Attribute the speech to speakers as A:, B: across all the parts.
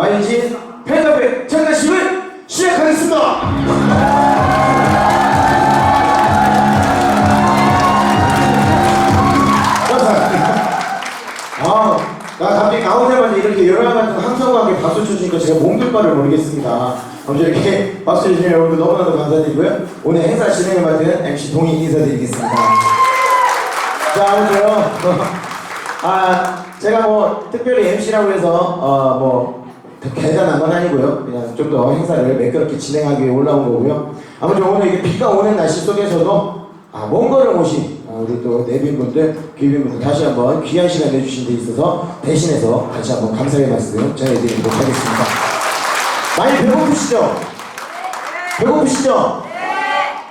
A: 마이진 팬카페 장난식을 시작하겠습니다. 아, 나 갑자기 가운데만 이렇게 여러 함성과 함께 박수 쳐주니까 제가 몸둘 바를 모르겠습니다. 먼저 이렇게 박수 해주신 여러분들 너무나도 감사드리고요. 오늘 행사 진행을 맡은 MC 동희 인사드리겠습니다. 자, 아무튼요. 아, 제가 뭐 특별히 MC라고 해서 어 뭐 대단한 건 아니고요. 그냥 좀 더 행사를 매끄럽게 진행하기 위해 올라온 거고요. 아무튼 오늘 이게 비가 오는 날씨 속에서도 아, 먼 걸음 오신 아, 우리 또 내빈분들, 귀빈분들 다시 한번 귀한 시간 내주신 데 있어서 대신해서 다시 한번 감사의 말씀 전해드리도록 하겠습니다. 많이 배고프시죠? 배고프시죠?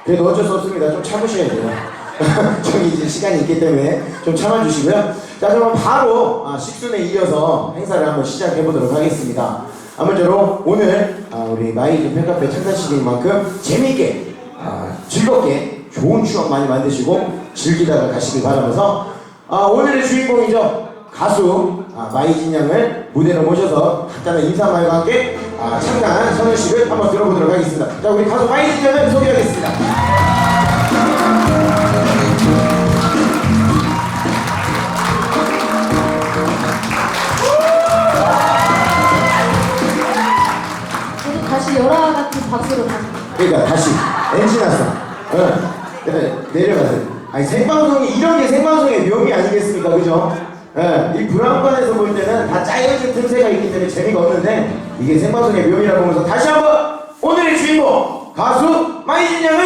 A: 그래도 어쩔 수 없습니다. 좀 참으셔야 돼요. 저기 이제 시간이 있기 때문에 좀 참아주시고요. 자, 그럼 바로 아, 식순에 이어서 행사를 한번 시작해 보도록 하겠습니다. 아무쪼록 오늘 아, 우리 마이즈 팬카페 창단식인 만큼 재미있게 아, 즐겁게 좋은 추억 많이 만드시고 즐기다가 가시길 바라면서 아, 오늘의 주인공이죠. 가수 아, 마이진 양을 무대로 모셔서 간단한 인사말과 함께 아, 창단 선언식을 한번 들어보도록 하겠습니다. 자, 우리 가수 마이진 양을 소개하겠습니다. 아니 생방송이 이런 게 생방송의 묘미 아니겠습니까, 그죠? 예, 이 브라운관에서 볼 때는 다 짜여진 틈새가 있기 때문에 재미가 없는데 이게 생방송의 묘미라고 하면서 다시 한번 오늘의 주인공 가수 마이진 양을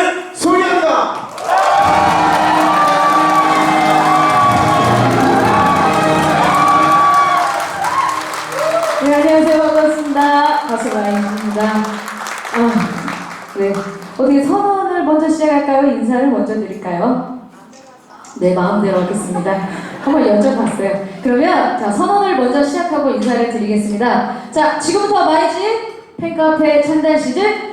B: 하겠습니다. 한번 여쭤봤어요. 그러면, 자, 선언을 먼저 시작하고 인사를 드리겠습니다. 자, 지금부터 마이진 팬카페 찬단 시즌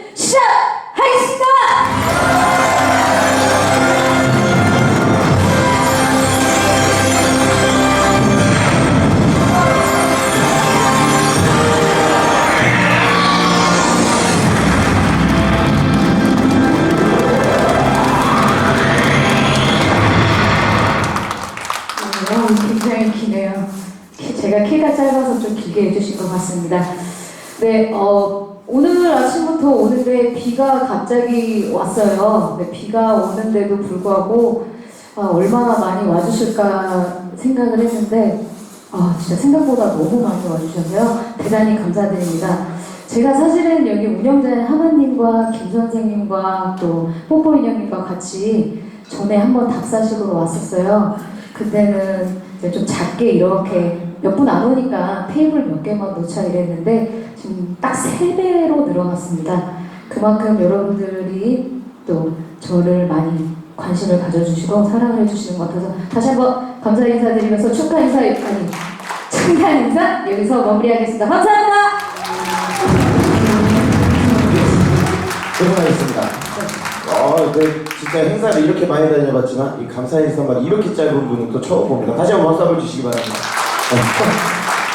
B: 어, 오늘 아침부터 오는데 비가 갑자기 왔어요. 네, 비가 오는데도 불구하고 아, 얼마나 많이 와주실까 생각을 했는데 아, 진짜 생각보다 너무 많이 와주셔서요. 대단히 감사드립니다. 제가 사실은 여기 운영자인 하마님과 김 선생님과 또 뽀뽀 인형님과 같이 전에 한번 답사식으로 왔었어요. 그때는 좀 작게 이렇게 몇 분 안 오니까 테이블 몇 개만 놓자 이랬는데 지금 딱 세 배로 늘어났습니다. 그만큼 여러분들이 또 저를 많이 관심을 가져주시고 사랑을 해주시는 것 같아서 다시 한번 감사 인사드리면서 축하 인사 아니 칭찬 인사 여기서 마무리하겠습니다. 감사합니다.
A: 고생하셨습니다. 어, 그 진짜 행사를 이렇게 많이 다녀봤지만 이 감사 인사만 이렇게 짧은 분은 또 처음 봅니다. 다시 한번 박수 한번 주시기 바랍니다.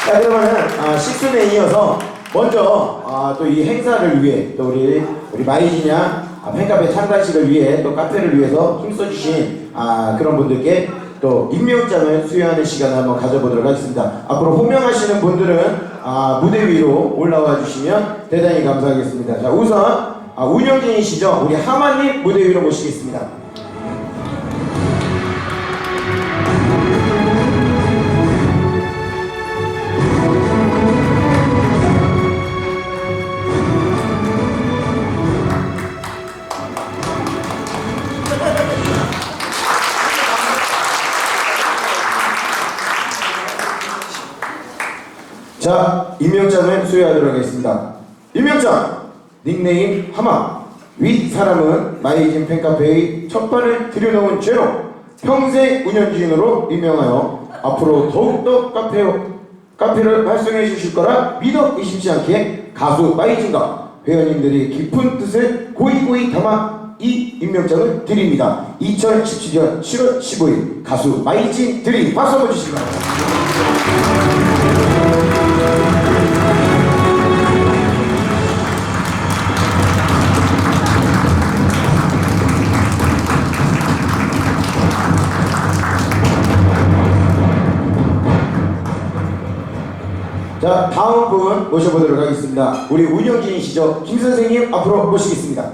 A: 자 그러면은 아, 식순에 이어서 먼저 아, 또 이 행사를 위해 또 우리 우리 마이지냐 아, 팬카페 창단식을 위해 또 카페를 위해서 힘써주신 아, 그런 분들께 또 임명장을 수여하는 시간을 한번 가져보도록 하겠습니다. 앞으로 호명하시는 분들은 아, 무대 위로 올라와 주시면 대단히 감사하겠습니다. 자 우선 아, 운영진이시죠? 우리 하마님 무대 위로 모시겠습니다. 임명장을 수여하도록 하겠습니다. 임명장! 닉네임 하마. 윗 사람은 마이진 팬카페의 첫 발을 들여놓은 죄로 평생 운영진으로 임명하여 앞으로 더욱더 카페, 카페를 활성해 주실 거라 믿어 의심치 않게 가수 마이진과 회원님들이 깊은 뜻을 고이고이 담아 이 임명장을 드립니다. 2017년 7월 15일 가수 마이진 드림 박수 한번 주시기 바랍니다. 다음 분 모셔보도록 하겠습니다. 우리 운영진이시죠? 김 선생님 앞으로 모시겠습니다.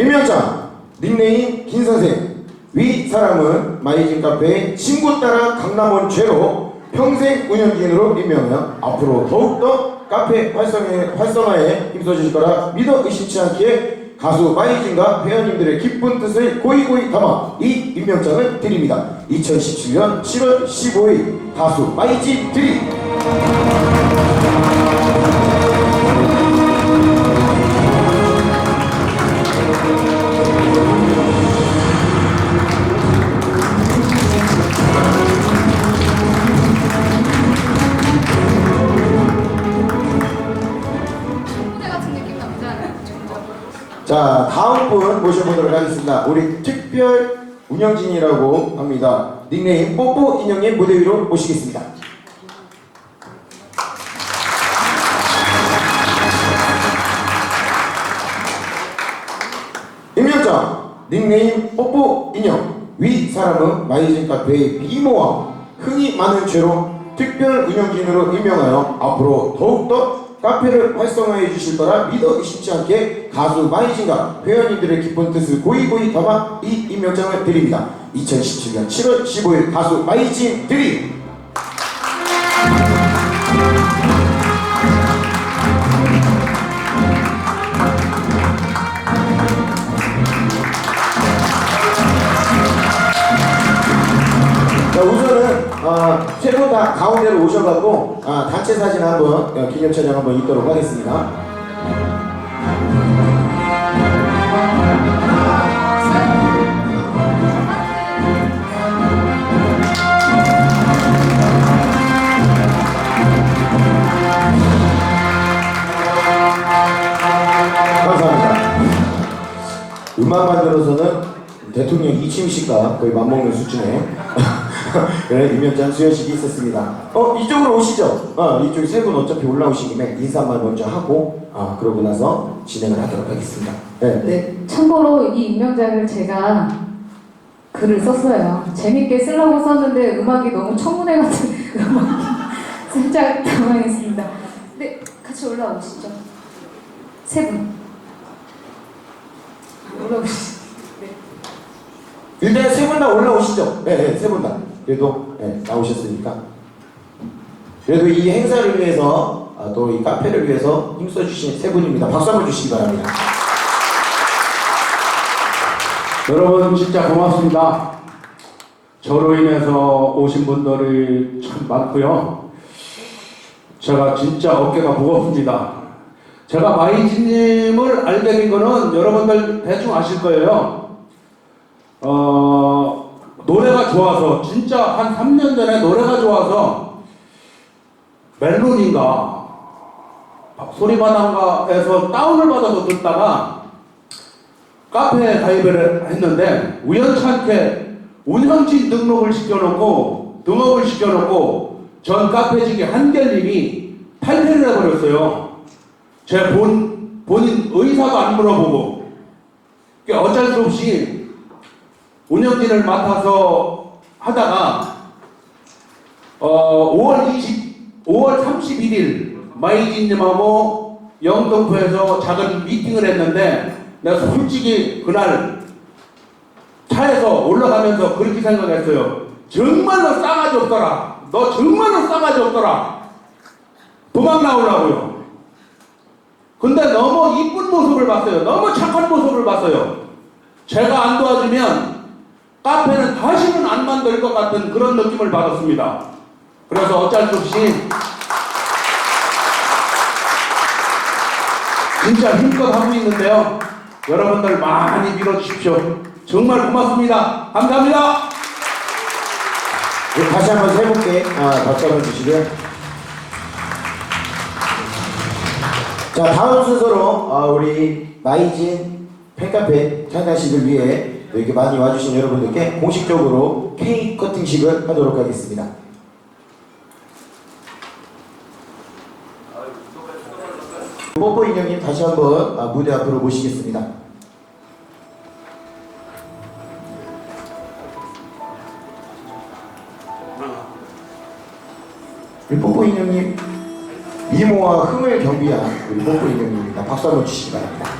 A: 임명장 닉네임 김 선생 위 사람은 마이진 카페의 친구 따라 강남원 죄로 평생 운영진으로 임명하여 앞으로 더욱더 카페 활성에, 활성화에 힘써주실 거라 믿어 의심치 않기에 가수 마이진과 회원님들의 기쁜 뜻을 고이고이 담아 이 임명장을 드립니다. 2017년 7월 15일 가수 마이진 드림 자 다음 분 모셔보도록 하겠습니다. 우리 특별 운영진이라고 합니다. 닉네임 뽀뽀 인형님 무대 위로 모시겠습니다. 임명장 닉네임 뽀뽀 인형 위 사람은 마이진 카페의 미모와 흥이 많은 죄로 특별 운영진으로 임명하여 앞으로 더욱더 카페를 활성화해 주실 거라 믿어 의심치 않게 가수 마이진과 회원님들의 기쁜 뜻을 고이고이 담아 이 임명장을 드립니다. 2017년 7월 15일 가수 마이진 드림 어, 세분 다 가운데로 오셔갖고 아, 단체 사진 한번 어, 기념 촬영 한번 있도록 하겠습니다. 감사합니다. 음악 만 들어서는 대통령 이침씨가 거의 맞먹는 수준의 그런 임명장 수여식이 있었습니다. 어 이쪽으로 오시죠. 어 이쪽 세 분 어차피 올라오신 김에 인사만 먼저 하고 아 그러고 나서 진행을 하도록 하겠습니다. 네.
B: 네, 참고로 이 임명장을 제가 글을 썼어요. 재밌게 쓰려고 썼는데 음악이 너무 청문회 같은 음악이 살짝 당황했습니다. 네, 같이 올라오시죠. 세 분. 올라오시죠. 네.
A: 일단 세 분 다 올라오시죠. 네, 네, 세 분 다. 그래도 네, 나오셨으니까. 그래도 이 행사를 위해서 아, 또이 카페를 위해서 힘써주신 세 분입니다. 박수 한번 주시기 바랍니다.
C: 여러분 진짜 고맙습니다. 저로 인해서 오신 분들이 참 많고요. 제가 진짜 어깨가 무겁습니다. 제가 마이지님을 알게 된 거는 여러분들 대충 아실 거예요. 어, 노래가 좋아서 진짜 한 3년 전에 노래가 좋아서 멜론인가 소리바람가에서 다운을 받아서 듣다가 카페에 가입을 했는데 우연찮게 운영진 등록을 시켜놓고 등업을 시켜놓고 전 카페직이 한결님이 탈퇴를 해버렸어요. 제 본, 본인 의사도 안 물어보고 어쩔 수 없이 운영진을 맡아서 하다가 어, 5월 20, 5월 31일 마이진님하고 영등포에서 작은 미팅을 했는데 내가 솔직히 그날 차에서 올라가면서 그렇게 생각했어요. 정말로 싸가지 없더라. 너 정말로 싸가지 없더라. 도망 나오려고요. 근데 너무 이쁜 모습을 봤어요. 너무 착한 모습을 봤어요. 제가 안 도와주면 카페는 다시는 안 만들 것 같은 그런 느낌을 받았습니다. 그래서 어쩔 수 없이 진짜 힘껏 하고 있는데요. 여러분들 많이 밀어주십시오. 정말 고맙습니다. 감사합니다.
A: 네, 다시 한번 세 분께 아, 박수 한번 주시고요. 자 다음 순서로 아, 우리 마이진 팬카페 창단식을 위해 이렇게 많이 와주신 여러분들께 공식적으로 케이크 커팅식을 하도록 하겠습니다. 뽀뽀 인형님 다시 한번 아, 무대 앞으로 모시겠습니다. 우리 뽀뽀 인형님 미모와 흥을 겸비한 우리 뽀뽀 인형입니다. 박수 한번 주시기 바랍니다.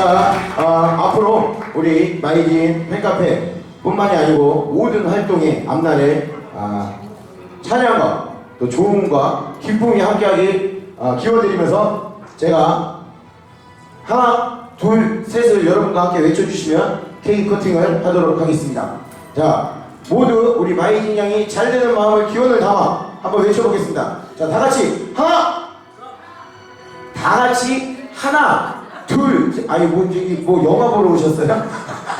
A: 자, 아, 앞으로 우리 마이진 팬카페 뿐만이 아니고 모든 활동에 앞날에 아, 찬양과 또 좋음과 기쁨이 함께하길 아, 기원드리면서 제가 하나, 둘, 셋을 여러분과 함께 외쳐주시면 케이크 커팅을 하도록 하겠습니다. 자, 모두 우리 마이진 양이 잘 되는 마음을 기원을 담아 한번 외쳐보겠습니다. 자, 다 같이 하나, 다 같이 하나, 둘, 셋. 아니 뭐 저기 뭐 영화 보러 오셨어요?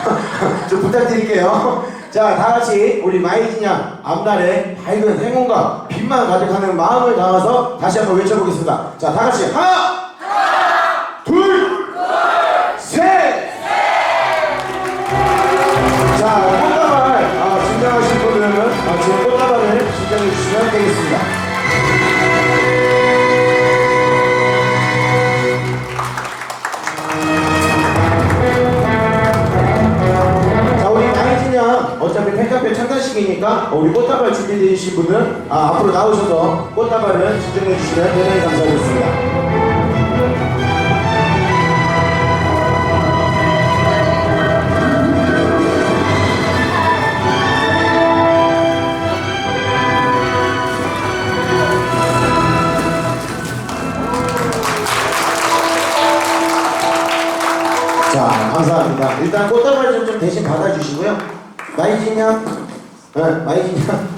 A: 좀 부탁드릴게요. 자, 다 같이 우리 마이진 양 앞날에 밝은 행운과 빛만 가득하는 마음을 담아서 다시 한번 외쳐보겠습니다. 자, 다 같이 하나, 어, 우리 꽃다발 준비되신 분은 아, 앞으로 나오셔서 꽃다발을 진정해 주시면 대단히 감사하겠습니다. 자, 감사합니다. 일단 꽃다발 좀, 좀 대신 받아주시고요. 양, 네, 마이진 양.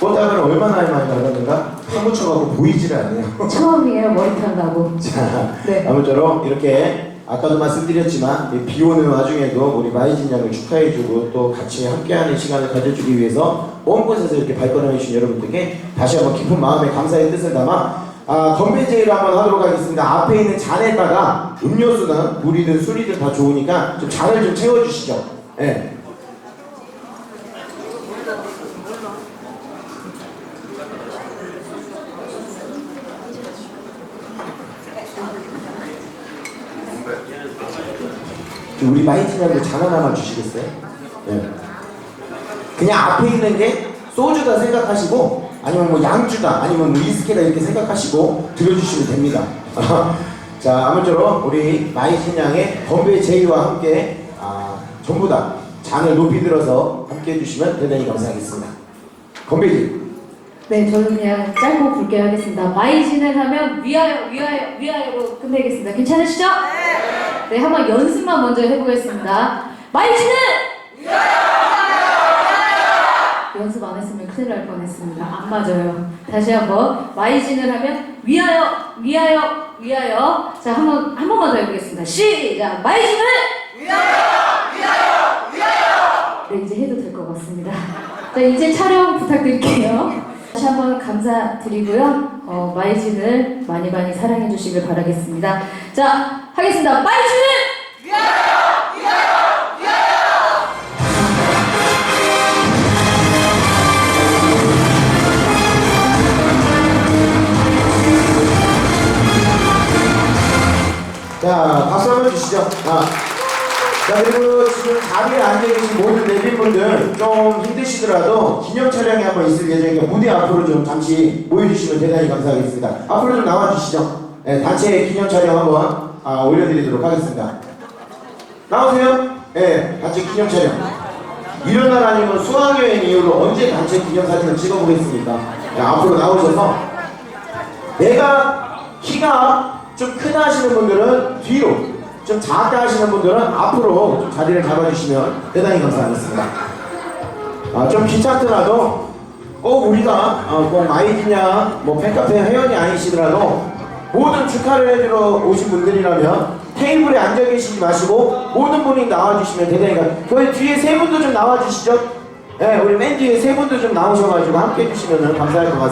A: 꽃다발을 얼마나 많이 받았는가? 파묻혀가고 보이질 않네요.
B: 처음이에요 머리털 나고.
A: 자,
B: 네.
A: 아무쪼록 이렇게 아까도 말씀드렸지만 이비 오는 와중에도 우리 마이진 양을 축하해주고 또 같이 함께하는 시간을 가져주기 위해서 먼 곳에서 이렇게 발걸음해주신 여러분들께 다시 한번 깊은 마음의 감사의 뜻을 담아 아, 건배 제의를 한번 하도록 하겠습니다. 앞에 있는 잔에다가 음료수든 물이든 술이든 다 좋으니까 좀 잔을 좀 채워주시죠. 예. 우리 마이티나도 잔 하나만 주시겠어요? 네. 그냥 앞에 있는 게 소주다 생각하시고 아니면 뭐 양주다 아니면 뭐 위스키다 이렇게 생각하시고 들어주시면 됩니다. 자 아무쪼록 우리 마이틴 양의 건배 제의와 함께 아, 전부 다 잔을 높이 들어서 함께 해주시면 대단히 감사하겠습니다. 건배지.
B: 네, 저는 그냥 짧고 굵게 하겠습니다. 마이진을 하면 위하여, 위하여, 위하여로 끝내겠습니다. 괜찮으시죠? 네. 네, 한번 연습만 먼저 해보겠습니다. 마이진은 연습 안 했으면 큰일 날 뻔했습니다. 안 맞아요. 다시 한번 마이진을 하면 위하여, 위하여, 위하여. 자, 한번 한 번만 더 해보겠습니다. 시작. 마이진을 네, 이제 해도 될 것 같습니다. 자, 이제 촬영 부탁드릴게요. 다시 한번 감사드리고요. 어, 마이진을 많이 많이 사랑해 주시길 바라겠습니다. 자, 하겠습니다. 마이진을!
A: 자, 박수 한번 주시죠. 아. 자, 그리고 지금 자리에 앉아 계신 모든 내빈분들 좀 힘드시더라도 기념 촬영이 한번 있을 예정이니까 무대 앞으로 좀 잠시 모여주시면 대단히 감사하겠습니다. 앞으로 좀 나와주시죠. 네, 단체 기념 촬영 한번 아, 올려드리도록 하겠습니다. 나오세요. 네, 단체 기념 촬영. 이런 날 아니면 수학여행 이후로 언제 단체 기념 사진을 찍어보겠습니까? 네, 앞으로 나오셔서 내가 키가 좀 크다 하시는 분들은 뒤로 좀 작다 하시는 분들은 앞으로 좀 자리를 잡아주시면 대단히 감사하겠습니다 아, 좀 귀찮더라도 꼭 우리가 어, 꼭 마이디냐 뭐 팬카페 회원이 아니시더라도 모든 축하를 해주러 오신 분들이라면 테이블에 앉아 계시지 마시고 모든 분이 나와주시면 감 저희 뒤에 세 분도 좀 나와주시죠? 네, 우리 맨 뒤에 세 분도 좀 나오셔가지고 함께 해주시면 감사할 것 같습니다